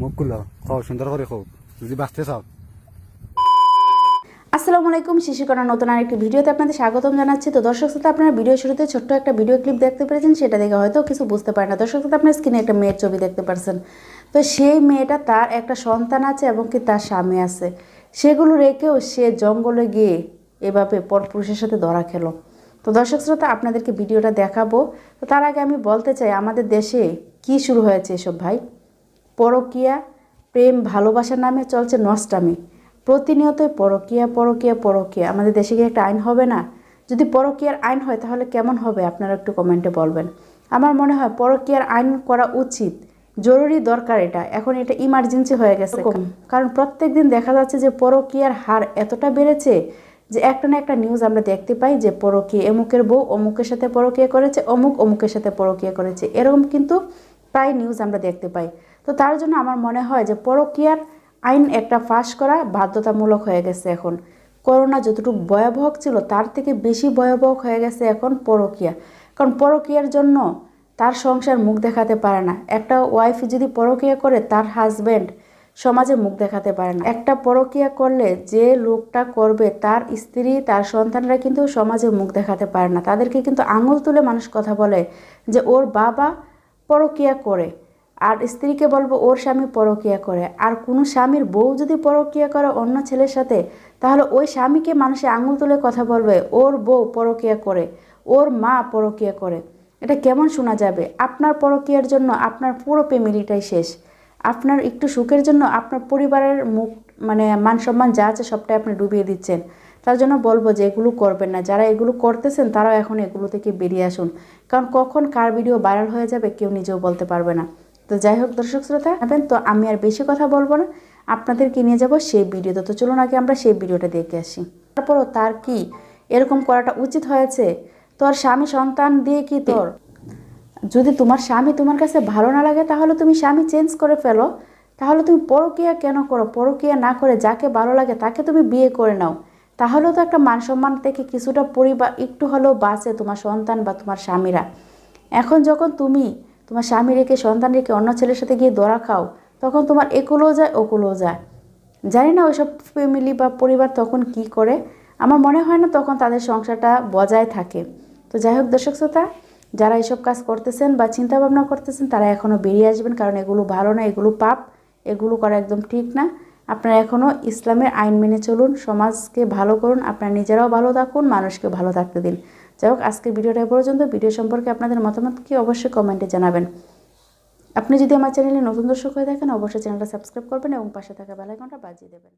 মুখ খুলো কও সুন্দর করে কও যদি বাঁচতে চাও। আসসালামু আলাইকুম শিশুকণা নতুন আরেকটি ভিডিওতে আপনাদের স্বাগতম জানাচ্ছি। তো দর্শক শ্রোতা, আপনারা ভিডিও শুরুতে ছোট্ট একটা ভিডিও ক্লিপ দেখতে পেরেছেন, সেটা দেখে হয়তো কিছু বুঝতে পারে না। দর্শক শ্রোতা, আপনার স্ক্রিনে একটা মেয়ের ছবি দেখতে পারছেন। তো সেই মেয়েটা তার একটা সন্তান আছে এবং কি তার স্বামী আছে। সেগুলো রেখেও সে জঙ্গলে গিয়ে এভাবে পরপুরুষের সাথে ধরা খেলো। তো দর্শক শ্রোতা, আপনাদেরকে ভিডিওটা দেখাবো। তো তার আগে আমি বলতে চাই, আমাদের দেশে কি শুরু হয়েছে এসব ভাই? পরকিয়া প্রেম ভালোবাসার নামে চলছে নষ্টামি। প্রতিনিয়তই পরকিয়া পরকিয়া পরকিয়া। আমাদের দেশে কি একটা আইন হবে না? যদি পরকিয়ার আইন হয় তাহলে কেমন হবে? আপনারা একটু কমেন্টে বলবেন। আমার মনে হয় পরকিয়ার আইন করা উচিত। জরুরি দরকার এটা। এখন এটা ইমার্জেন্সি হয়ে গেছে। কারণ প্রত্যেক দিন দেখা যাচ্ছে যে পরকিয়ার হার এতটা বেড়েছে যে একটা না একটা নিউজ আমরা দেখতে পাই যে পরকীয়া এমুকের বউ অমুকের সাথে পরকিয়া করেছে অমুক অমুকের সাথে পরকিয়া করেছে। এরকম কিন্তু প্রায় নিউজ আমরা দেখতে পাই। তো তার জন্য আমার মনে হয় যে পরকীয়ার আইন একটা ফাঁস করা বাধ্যতামূলক হয়ে গেছে এখন। করোনা যতটুকু ভয়াবহ ছিল, তার থেকে বেশি ভয়াবহ হয়ে গেছে এখন পরকীয়া। কারণ পরকীয়ার জন্য তার সংসার মুখ দেখাতে পারে না। একটা ওয়াইফ যদি পরকীয়া করে, তার হাজব্যান্ড সমাজে মুখ দেখাতে পারে না। একটা পরকীয়া করলে যে লোকটা করবে, তার স্ত্রী, তার সন্তানরা কিন্তু সমাজে মুখ দেখাতে পারে না। তাদেরকে কিন্তু আঙুল তুলে মানুষ কথা বলে যে ওর বাবা পরকীয়া করে। আর স্ত্রীকে বলব, ওর স্বামী পরকীয়া করে। আর কোনো স্বামীর বউ যদি পরকীয়া করে অন্য ছেলের সাথে, তাহলে ওই স্বামীকে মানুষে আঙুল তুলে কথা বলবে, ওর বউ পরকীয়া করে, ওর মা পরকীয়া করে। এটা কেমন শোনা যাবে? আপনার পরকীয়ার জন্য আপনার পুরো ফ্যামিলিটাই শেষ। আপনার একটু সুখের জন্য আপনার পরিবারের মুখ মানে মান সম্মান যা আছে সবটাই আপনি ডুবিয়ে দিচ্ছেন। তার জন্য বলব যে এগুলো করবেন না। যারা এগুলো করতেছেন, তারাও এখন এগুলো থেকে বেরিয়ে আসুন। কারণ কখন কার ভিডিও ভাইরাল হয়ে যাবে কেউ নিজেও বলতে পারবে না। তো যাই হোক, দর্শক শ্রোতা হবেন তো আমি আর বেশি কথা বলব না। আপনাদেরকে নিয়ে যাব সেই ভিডিওতে। তো চলুন আগে আমরা সেই ভিডিওটা দেখে আসি। তারপরও তার কি এরকম করাটা উচিত হয়েছে? তোর স্বামী সন্তান দিয়ে কি তোর? যদি তোমার স্বামী তোমার কাছে ভালো না লাগে, তাহলে তুমি স্বামী চেঞ্জ করে ফেলো। তাহলে তুমি পরকিয়া কেন করো? পরকিয়া না করে যাকে ভালো লাগে তাকে তুমি বিয়ে করে নাও। তাহলেও তো একটা মান সম্মান থেকে কিছুটা পরিবার, একটু হলেও বাঁচে তোমার সন্তান বা তোমার স্বামীরা। এখন যখন তুমি তোমার স্বামী রেখে, সন্তান রেখে অন্য ছেলের সাথে গিয়ে দরা খাও, তখন তোমার একলো যায়, ওকুলোও যায়। জানি না ওইসব ফ্যামিলি বা পরিবার তখন কি করে। আমার মনে হয় না তখন তাদের সংসারটা বজায় থাকে। তো যাই হোক দর্শক শ্রোতা, যারা এসব কাজ করতেছেন বা চিন্তা ভাবনা করতেছেন, তারা এখনও বেরিয়ে আসবেন, কারণ এগুলো ভালো না, এগুলো পাপ, এগুলো করা একদম ঠিক না। আপনারা এখনও ইসলামের আইন মেনে চলুন, সমাজকে ভালো করুন, আপনারা নিজেরাও ভালো থাকুন, মানুষকে ভালো থাকতে দিন। যাই হোক, আজকের ভিডিওটা পর্যন্ত। ভিডিও সম্পর্কে আপনাদের মতামত কি অবশ্যই কমেন্টে জানাবেন। আপনি যদি আমার চ্যানেলে নতুন দর্শক হয়ে থাকেন, অবশ্যই চ্যানেলটা সাবস্ক্রাইব করবেন এবং পাশে থাকা বেলাইকনটা বাজিয়ে দেবেন।